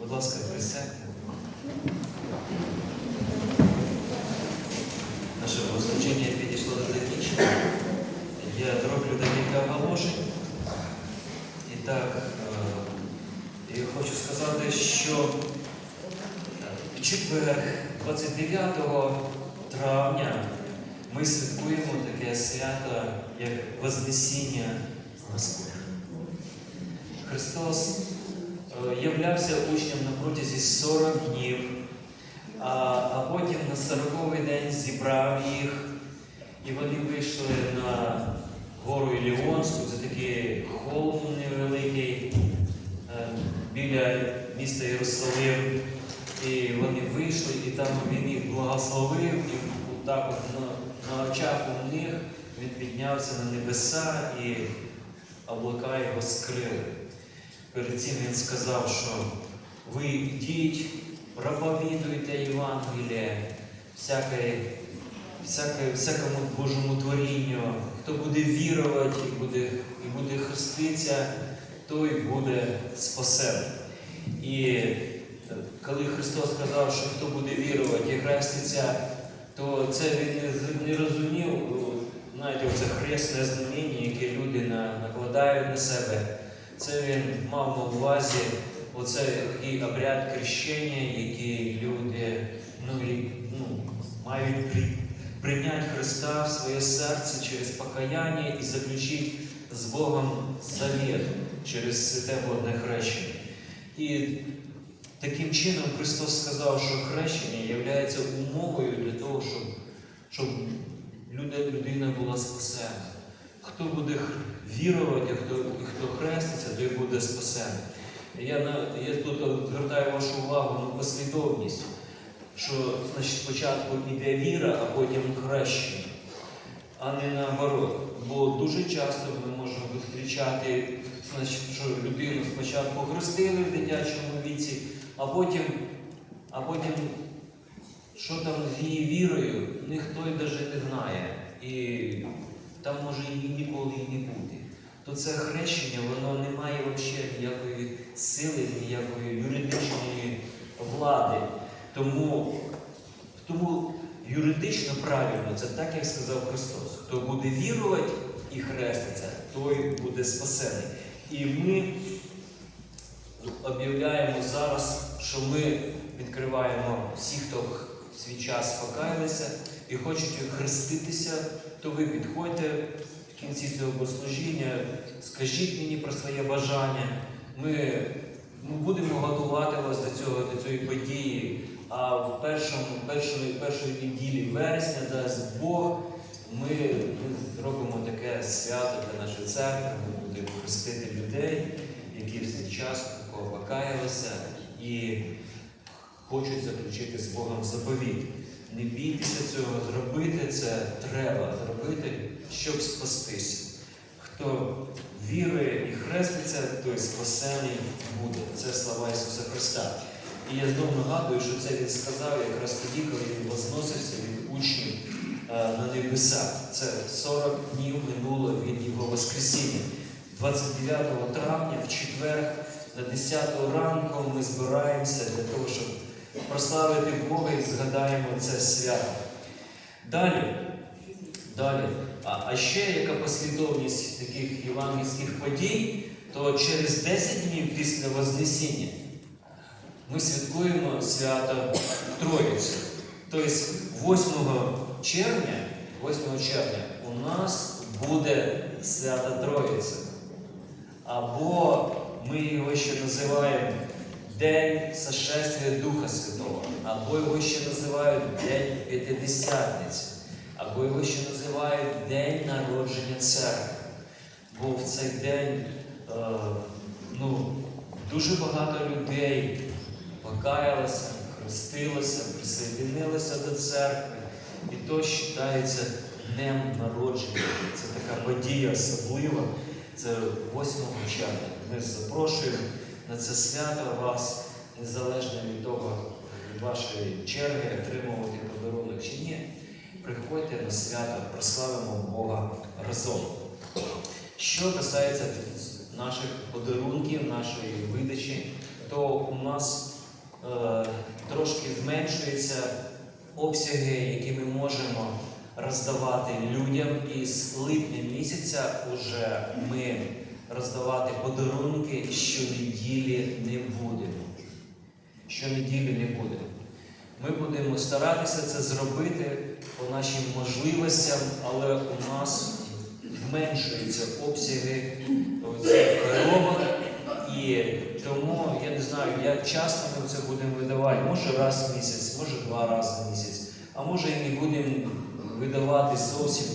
Будь ласка, присядьте. Наше богослужіння підійшло до закінчення. Я зроблю декілька оголошень. І так, е, я хочу сказати, що в четвер, 29 травня, ми святкуємо таке свято, як Вознесіння Господа. Христос е, являвся учням на протязі 40 днів, а, а потім на 40-й день зібрав їх, і вони вийшли на гору Іліонську, це такий холм невеликий е, біля міста Єрусалим. І вони вийшли, і там він їх благословив, і так от на, на очах у них він піднявся на небеса і облака його скрили. Перед цим він сказав, що ви йдіть, проповідуйте Євангеліє всякої, всякої, всякому Божому творінню. Хто буде вірувати і буде, і буде хреститися, той буде спасений. І е, коли Христос сказав, що хто буде вірувати і хреститься, то це він не- розумів, знаєте, оце хресне знамення, яке люди накладають на себе. Це він мав на увазі оце такий обряд хрещення, який люди ну, ну, мають при, прийняти Христа в своє серце через покаяння і заключити з Богом завіт через святе водне хрещення. І таким чином Христос сказав, що хрещення є умовою для того, щоб, щоб людина була спасена. Хто буде вірувати, хто, хто хреститься, той буде спасений. Я, я тут звертаю вашу увагу на послідовність, що значить, спочатку йде віра, а потім хрещення, а не наоборот. Бо дуже часто ми можемо зустрічати, значить, що людину спочатку хрестили в дитячому віці, а потім, а потім що там з її вірою, ніхто й навіть не знає. І там може і ніколи і не бути. То це хрещення, воно не має взагалі ніякої сили, ніякої юридичної влади. Тому, тому юридично правильно це так, як сказав Христос. Хто буде вірувати і хреститься, той буде спасений. І ми об'являємо зараз, що ми відкриваємо всі, хто в свій час покаялися і хочуть хреститися, то ви підходьте в кінці цього богослужіння, скажіть мені про своє бажання. Ми, ми будемо готувати вас до цього, до цієї події. А в першому, першої, першої неділі вересня дасть Бог, ми, зробимо таке свято для нашої церкви, ми будемо хрестити людей, які в свій час покаялися і хочуть заключити з Богом заповіт. Не бійтеся цього, зробити це треба зробити, щоб спастися. Хто вірує і хреститься, той спасений буде. Це слова Ісуса Христа. І я знову нагадую, що це він сказав якраз тоді, коли він возносився від учнів е, на небеса. Це 40 днів минуло від Його Воскресіння. 29 травня, в четвер, на 10 ранку ми збираємося для того, щоб прославити Бога і згадаємо це свято. Далі, далі. А, а ще яка послідовність таких євангельських подій, то через 10 днів після Вознесіння ми святкуємо свято Троїці. Тобто 8 червня, 8 червня у нас буде свято Троїці. Або ми його ще називаємо День сошествия Духа Святого, або його ще називають День П'ятидесятниці, або його ще називають День народження церкви. Бо в цей день е, ну, дуже багато людей покаялося, хрестилося, присоединилося до церкви. І то вважається днем народження. Це така подія особлива. Це 8 червня. Ми запрошуємо на це свято вас, незалежно від того, від вашої черги, отримувати подарунок чи ні. Приходьте на свято, прославимо Бога разом. Що касається наших подарунків, нашої видачі, то у нас е, трошки зменшуються обсяги, які ми можемо роздавати людям. І з липня місяця вже ми роздавати подарунки щонеділі не будемо. Щонеділі не будемо. Ми будемо старатися це зробити по нашим можливостям, але у нас зменшуються обсяги цих коробок. І тому я не знаю, як часто ми це будемо видавати. Може раз в місяць, може два рази в місяць, а може і не будемо видавати зовсім.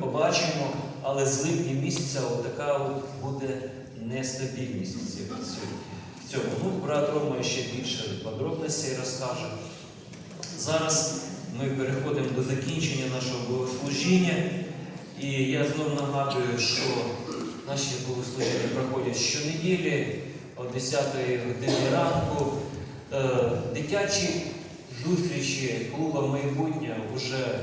Побачимо, але з липня місяця така от буде нестабільність в цьому- Ну, брат Рома ще більше подробностей розкаже. Зараз ми переходимо до закінчення нашого богослужіння. І я знову нагадую, що наші богослужіння проходять щонеділі о 10 годині ранку. Е, Дитячі зустрічі клуба майбутнє вже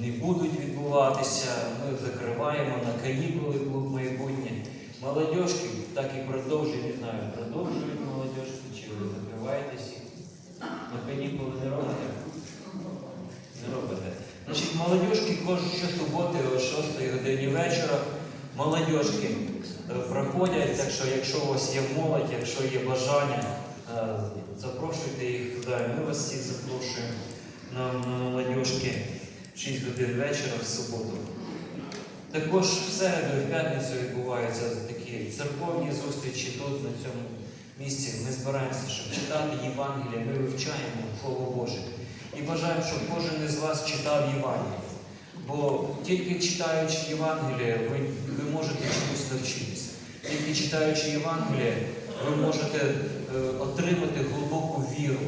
не будуть відбуватися. Ми закриваємо на канікули клуб майбутнє. Молодіжки так і продовжують, не знаю, продовжують молодіжки, чи ви закриваєтесь? На канікули не робите? Не робите. Значить, молодіжки кожну щосуботи о 6 годині вечора. Молодіжки е, проходять, так що якщо у вас є молодь, якщо є бажання, е, запрошуйте їх туди. Ми вас всіх запрошуємо на, в 6 годин вечора в суботу. Також в середу і в п'ятницю відбуваються такі церковні зустрічі тут, на цьому місці. Ми збираємося, щоб читати Євангелія, ми вивчаємо Слово Боже. І бажаємо, щоб кожен із вас читав Євангеліє. Бо тільки читаючи Євангеліє, ви, ви можете чомусь навчитися. Тільки читаючи Євангеліє, ви можете е, отримати глибоку віру.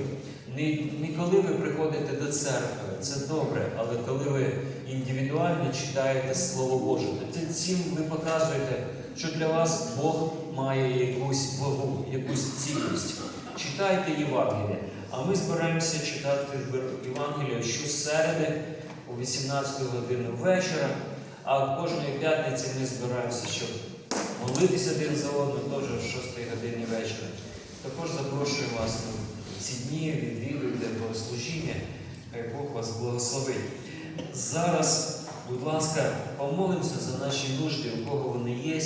Не, коли ви приходите до церкви, це добре, але коли ви індивідуально читаєте Слово Боже, то цим ви показуєте, що для вас Бог має якусь вагу, якусь цінність. Читайте Євангеліє. А ми збираємося читати Євангеліє щосереди о 18 годину вечора, а кожної п'ятниці ми збираємося, щоб молитися один за одним, теж о 6 годині вечора. Також запрошую вас ці дні, відвідуйте богослужіння, хай Бог вас благословить. Зараз, будь ласка, помолимося за наші нужди, у кого вони є.